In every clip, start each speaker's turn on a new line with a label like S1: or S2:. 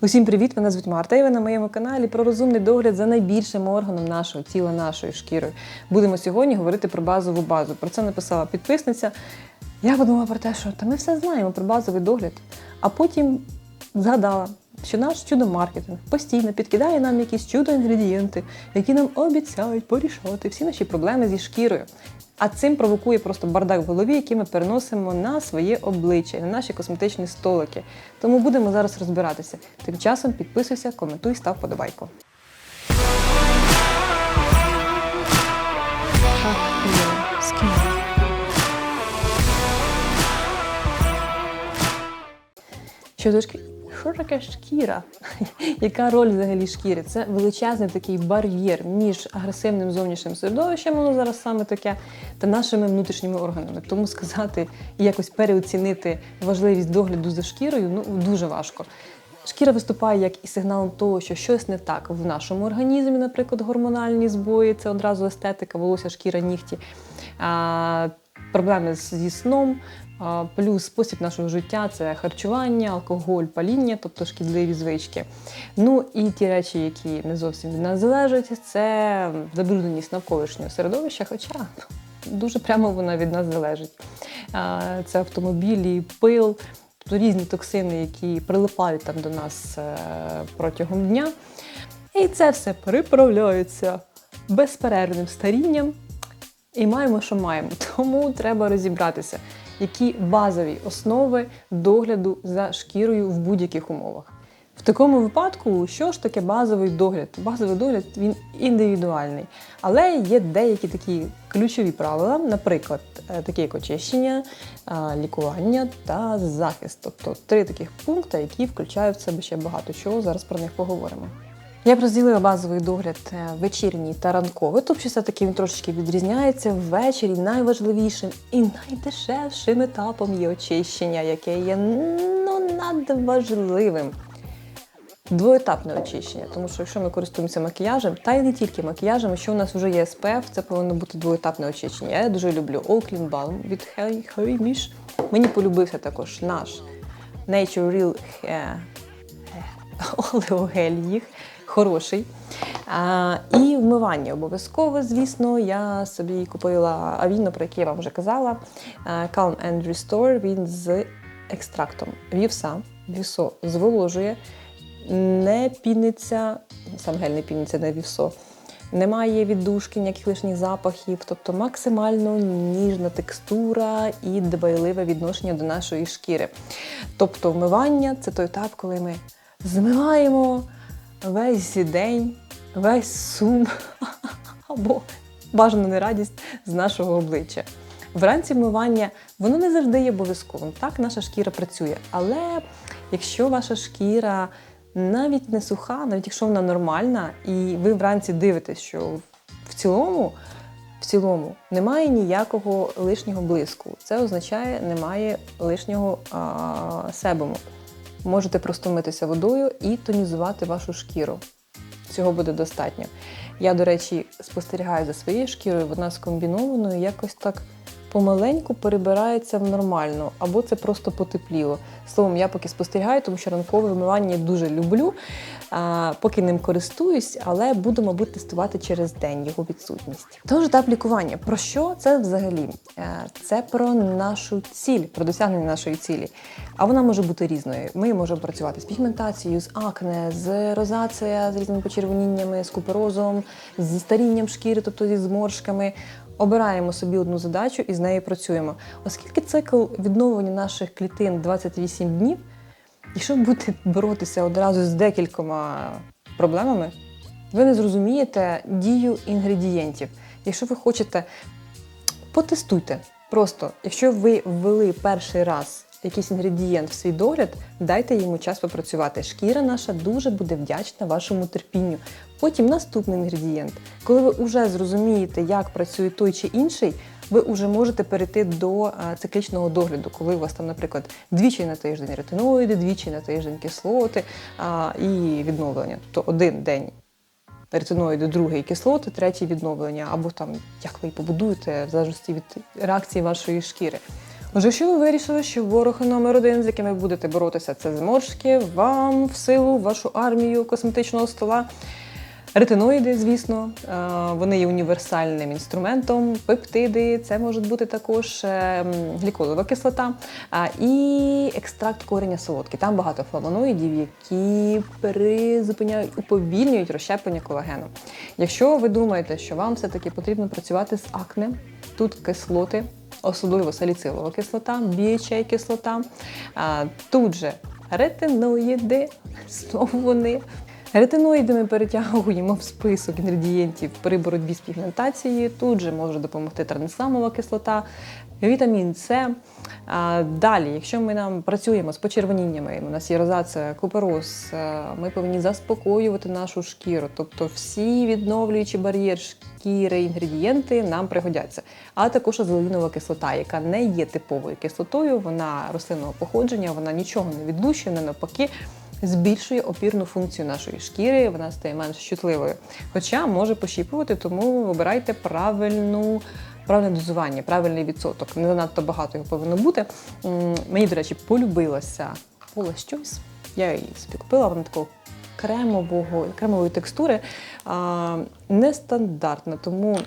S1: Усім привіт! Мене звуть Марта. І ви на моєму каналі про розумний догляд за найбільшим органом нашого тіла, нашою шкірою. Будемо сьогодні говорити про базову базу. Про це написала підписниця. Я подумала про те, що та ми все знаємо про базовий догляд. А потім згадала, що наш чудо-маркетинг постійно підкидає нам якісь чудо-інгредієнти, які нам обіцяють порішати всі наші проблеми зі шкірою. А цим провокує просто бардак в голові, який ми переносимо на своє обличчя, на наші косметичні столики. Тому будемо зараз розбиратися. Тим часом підписуйся, коментуй, став подобайку. Що до шкіри? Що таке шкіра? Яка роль взагалі шкіри? Це величезний такий бар'єр між агресивним зовнішнім середовищем, воно зараз саме таке, та нашими внутрішніми органами. Тому сказати і якось переоцінити важливість догляду за шкірою ну дуже важко. Шкіра виступає як і сигналом того, що щось не так в нашому організмі, наприклад, гормональні збої, це одразу естетика, волосся, шкіра, нігті. А, проблеми зі сном, плюс спосіб нашого життя це харчування, алкоголь, паління, тобто шкідливі звички. Ну і ті речі, які не зовсім від нас залежать, це забрудненість навколишнього середовища, хоча дуже прямо вона від нас залежить. Це автомобілі, пил. Тобто різні токсини, які прилипають там до нас е, протягом дня. І це все переправляється безперервним старінням. І маємо, що маємо. Тому треба розібратися, які базові основи догляду за шкірою в будь-яких умовах. В такому випадку, що ж таке базовий догляд? Базовий догляд він індивідуальний, але є деякі такі ключові правила, наприклад, е, такі як очищення, е, лікування та захист. Тобто три таких пункти, які включають в себе ще багато чого. Зараз про них поговоримо. Я б розділила базовий догляд е, вечірній та ранковий. Тобто все-таки він трошечки відрізняється. Ввечері найважливішим і найдешевшим етапом є очищення, яке є ну, надважливим. Двоетапне очищення, тому що якщо ми користуємося макіяжем, та й не тільки макіяжем, якщо у нас вже є SPF, це повинно бути двоетапне очищення. Я дуже люблю All Clean Balm від Harry Mish. Мені полюбився також наш Nature Real Hair олеогель їх хороший. А, і вмивання обов'язково, звісно, я собі купила авіно, про яке я вам вже казала. Calm and Restore, він з екстрактом вівса. Вівсо зволожує, не піниться, сам гель не піниться, не вівсо. Немає віддушки, ніяких лишніх запахів, тобто максимально ніжна текстура і дбайливе відношення до нашої шкіри. Тобто вмивання це той етап, коли ми змиваємо весь день, весь сум або бажану нерадість з нашого обличчя. Вранці вмивання воно не завжди є обов'язковим. Так, наша шкіра працює. Але якщо ваша шкіра навіть не суха, навіть якщо вона нормальна, і ви вранці дивитесь, що в цілому, в цілому немає ніякого лишнього блиску. Це означає, немає лишнього а, себуму. Можете просто митися водою і тонізувати вашу шкіру. Цього буде достатньо. Я, до речі, спостерігаю за своєю шкірою, вона скомбінованою, якось так помаленьку перебирається в нормальну, або це просто потепліло. Словом, я поки спостерігаю, тому що ранкове вимивання дуже люблю, а, поки ним користуюсь, але буду, мабуть, тестувати через день його відсутність. Тож етап лікування. Про що це взагалі? Е, Це про нашу ціль, про досягнення нашої цілі. А вона може бути різною. Ми можемо працювати з пігментацією, з акне, з розація, з різними почервоніннями, з куперозом, зі старінням шкіри, тобто зі зморшками. Обираємо собі одну задачу і з нею працюємо. Оскільки цикл відновлення наших клітин 28 днів, якщо будете боротися одразу з декількома проблемами, ви не зрозумієте дію інгредієнтів. Якщо ви хочете, потестуйте. Просто, якщо ви ввели перший раз якийсь інгредієнт в свій догляд, дайте йому час попрацювати. Шкіра наша дуже буде вдячна вашому терпінню. Потім наступний інгредієнт. Коли ви вже зрозумієте, як працює той чи інший, ви вже можете перейти до е, циклічного догляду, коли у вас там, наприклад, двічі на тиждень ретиноїди, двічі на тиждень кислоти а, і відновлення. Тобто один день ретиноїди, другий кислоти, третій відновлення, або там як ви побудуєте, в залежності від реакції вашої шкіри. Отже, якщо ви вирішили, що ворог номер один, з яким ви будете боротися, це зморшки, вам в силу, вашу армію косметичного стола. Ретиноїди, звісно, е, вони є універсальним інструментом, пептиди, це може бути також е, гліколова кислота і екстракт кореня солодки. Там багато флавоноїдів, які призупиняють, уповільнюють розщеплення колагену. Якщо ви думаєте, що вам все-таки потрібно працювати з акне, тут кислоти, особливо саліцилова кислота, BHA кислота, а, тут же ретиноїди, знову вони. Ретиноїди ми перетягуємо в список інгредієнтів при боротьбі з пігментацією. Тут же може допомогти транесамова кислота, вітамін С. Далі, якщо ми нам працюємо з почервоніннями, у нас є розація, купероз, ми повинні заспокоювати нашу шкіру. Тобто всі відновлюючі бар'єр шкіри, інгредієнти нам пригодяться. А також азелінова кислота, яка не є типовою кислотою, вона рослинного походження, вона нічого не відлущує, не навпаки збільшує опірну функцію нашої шкіри, вона стає менш чутливою. Хоча може пощіпувати, тому вибирайте правильну. Правильне дозування, правильний відсоток. Не занадто багато його повинно бути. Мені, до речі, полюбилася Paula's щось. Я її собі купила, вона такого кремового, кремової текстури. Нестандартна, тому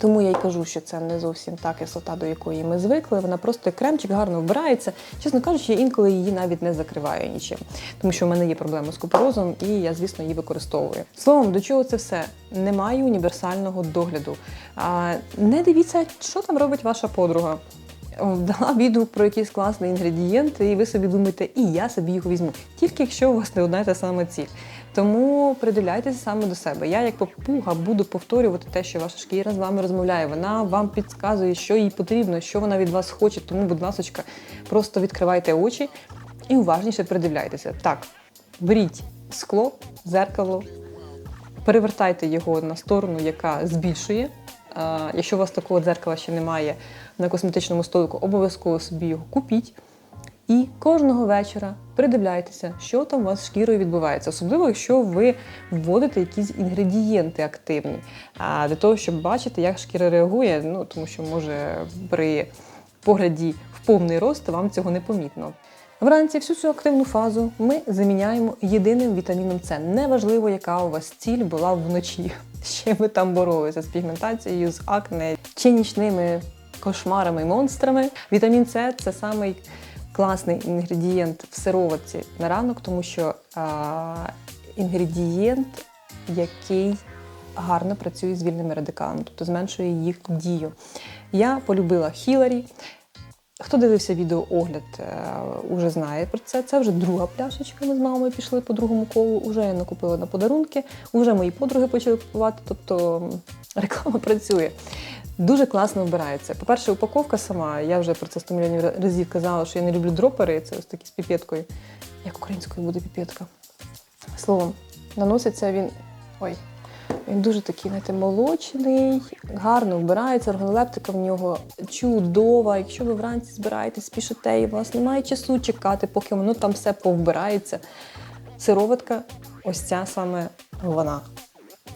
S1: тому я й кажу, що це не зовсім та кислота, до якої ми звикли. Вона просто кремчик гарно вбирається. Чесно кажучи, я інколи її навіть не закриваю нічим, тому що в мене є проблеми з купорозом, і я, звісно, її використовую. Словом, до чого це все? Немає універсального догляду. Не дивіться, що там робить ваша подруга. Дала відгук про якийсь класний інгредієнт, і ви собі думаєте, і я собі його візьму. Тільки якщо у вас не одна та сама ціль. Тому придивляйтеся саме до себе. Я, як попуга, буду повторювати те, що ваша шкіра з вами розмовляє. Вона вам підказує, що їй потрібно, що вона від вас хоче. Тому, будь ласка, просто відкривайте очі і уважніше придивляйтеся. Так, беріть скло, зеркало, перевертайте його на сторону, яка збільшує. Якщо у вас такого дзеркала ще немає на косметичному столику, обов'язково собі його купіть. І кожного вечора придивляйтеся, що там у вас з шкірою відбувається, особливо якщо ви вводите якісь інгредієнти активні, а для того, щоб бачити, як шкіра реагує, ну тому що може при погляді в повний рост вам цього не помітно. Вранці всю цю активну фазу ми заміняємо єдиним вітаміном С. Неважливо, яка у вас ціль була вночі. Ще ви там боролися з пігментацією, з акне чи нічними кошмарами і монстрами. Вітамін С це самий класний інгредієнт в сироватці на ранок, тому що а, інгредієнт, який гарно працює з вільними радикалами, тобто зменшує їх дію. Я полюбила Хіларі. Хто дивився відеоогляд, е, уже знає про це. Це вже друга пляшечка. Ми з мамою пішли по другому колу. Уже я накупила на подарунки, уже мої подруги почали купувати. Тобто реклама працює. Дуже класно вбирається. По-перше, упаковка сама. Я вже про це 100 мільйонів разів казала, що я не люблю дропери. Це ось такі з піпеткою. Як українською буде піпетка? Словом, наноситься він. Ой, він дуже такий, знаєте, молочний, гарно вбирається, органолептика в нього чудова. Якщо ви вранці збираєтесь, спішите, і у вас немає часу чекати, поки воно там все повбирається. Сироватка, ось ця саме вона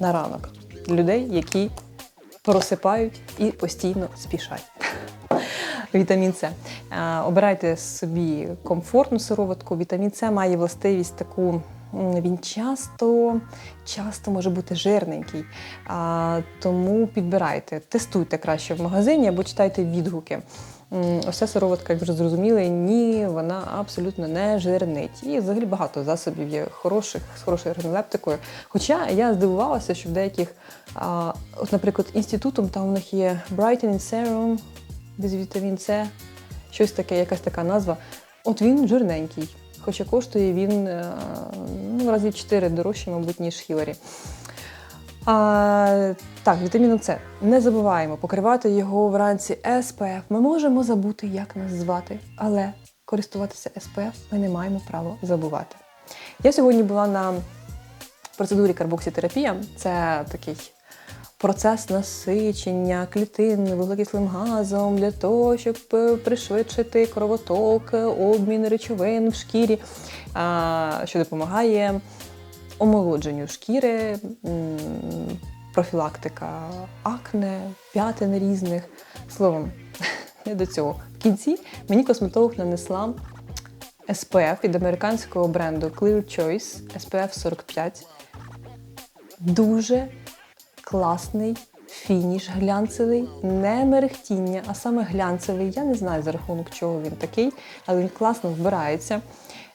S1: на ранок. Людей, які просипають і постійно спішать. Вітамін С. Обирайте собі комфортну сироватку. Вітамін С має властивість таку. Він часто, часто може бути жирненький, а, тому підбирайте, тестуйте краще в магазині або читайте відгуки. Ось сироватка, як вже зрозуміли, ні, вона абсолютно не жирнить. І взагалі багато засобів є хороших, з хорошою органолептикою. Хоча я здивувалася, що в деяких, а, от, наприклад, інститутом там у них є Brightening Serum, без вітамін С, щось таке, якась така назва. От він жирненький. Хоча коштує він е, ну, в разі 4 дорожче, мабуть, ніж Хіларі. А, так, вітаміном С. Не забуваємо покривати його вранці SPF. Ми можемо забути, як нас звати, але користуватися SPF ми не маємо права забувати. Я сьогодні була на процедурі карбоксітерапія. Це такий процес насичення клітин вуглекислим газом для того, щоб е, пришвидшити кровоток, е, обмін речовин в шкірі, що допомагає омолодженню шкіри, профілактика акне, п'ятин різних. Словом, не до цього. В кінці мені косметолог нанесла SPF від американського бренду Clear Choice SPF 45. Дуже класний фініш глянцевий, не мерехтіння, а саме глянцевий. Я не знаю за рахунок чого він такий, але він класно вбирається.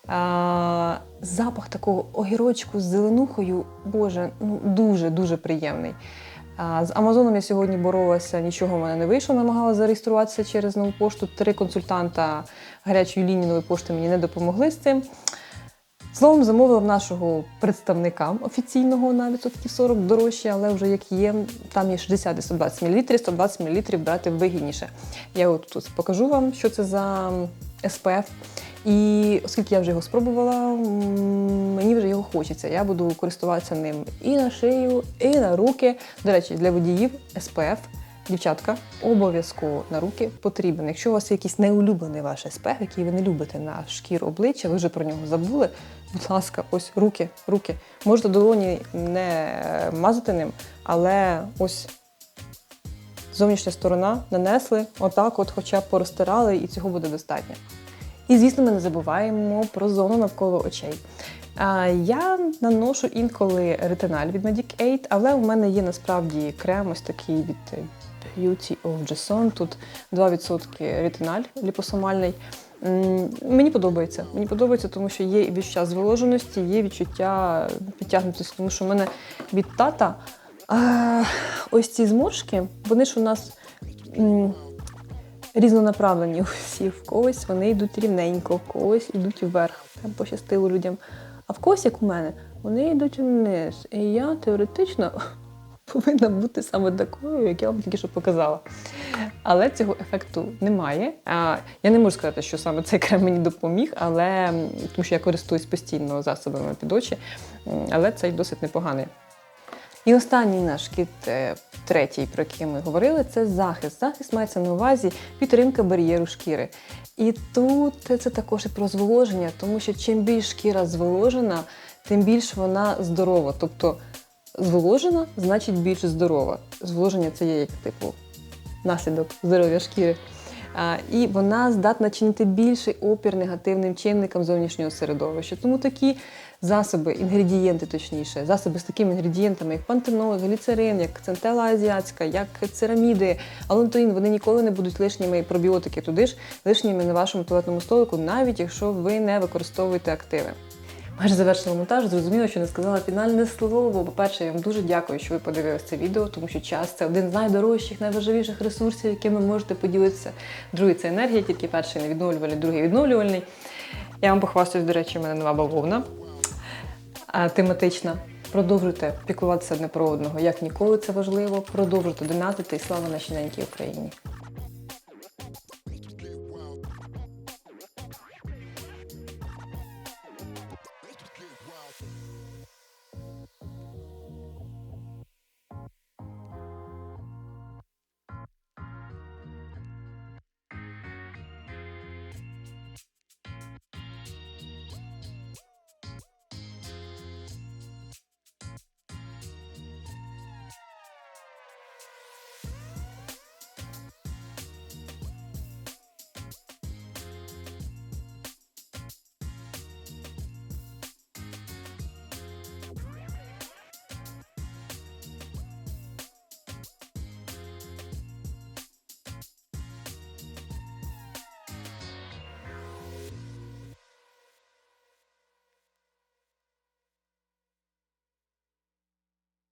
S1: А, запах такого огірочку з зеленухою, боже, ну дуже-дуже приємний. А, з Амазоном я сьогодні боролася, нічого в мене не вийшло, намагалася зареєструватися через нову пошту. Три консультанта гарячої лінії нової пошти мені не допомогли з цим. Словом, замовила в нашого представника офіційного на відсотків 40 дорожче, але вже як є, там є 60 і 120 мл, 120 мл брати вигідніше. Я от тут покажу вам, що це за SPF. І оскільки я вже його спробувала, мені вже його хочеться. Я буду користуватися ним і на шию, і на руки. До речі, для водіїв SPF, дівчатка, обов'язково на руки потрібен. Якщо у вас є якийсь неулюблений ваш SPF, який ви не любите на шкіру обличчя, ви вже про нього забули. Будь ласка, ось руки, руки. Можете долоні не мазати ним, але ось зовнішня сторона нанесли, отак, от хоча б порозтирали, і цього буде достатньо. І, звісно, ми не забуваємо про зону навколо очей. Я наношу інколи ретиналь від Medic 8, але в мене є насправді крем ось такий від Beauty of Jason. Тут 2% ретиналь ліпосомальний. Мені подобається. Мені подобається, тому що є відчуття зволоженості, є відчуття підтягнутості, тому що в мене від тата ось ці зморшки, вони ж у нас. різнонаправлені усі. В когось вони йдуть рівненько, в когось йдуть вверх. Там пощастило людям. А в когось, як у мене, вони йдуть вниз. І я теоретично повинна бути саме такою, як я вам тільки що показала. Але цього ефекту немає. Я не можу сказати, що саме цей крем мені допоміг, але тому що я користуюсь постійно засобами під очі, але цей досить непоганий. І останній наш кіт, е, третій, про який ми говорили, це захист. Захист мається на увазі підтримка бар'єру шкіри. І тут це також і про зволоження, тому що чим більш шкіра зволожена, тим більш вона здорова. Тобто зволожена значить більш здорова. Зволоження це є як типу наслідок здоров'я шкіри. А, І вона здатна чинити більший опір негативним чинникам зовнішнього середовища. Тому такі засоби, інгредієнти, точніше, засоби з такими інгредієнтами, як пантенол, гліцерин, як центела азіатська, як цераміди, алантоїн, вони ніколи не будуть лишніми пробіотики туди ж лишніми на вашому туалетному столику, навіть якщо ви не використовуєте активи. Майже завершила монтаж, зрозуміло, що не сказала фінальне слово. По-перше, я вам дуже дякую, що ви подивилися це відео, тому що час це один з найдорожчих, найважливіших ресурсів, якими можете поділитися. Другий це енергія, тільки перший не відновлювальний, другий відновлювальний. Я вам похвастаюсь, до речі, у мене нова бавовна тематична. Продовжуйте піклуватися одне про одного, як ніколи це важливо. Продовжуйте донатити і слава нашій ненькій Україні.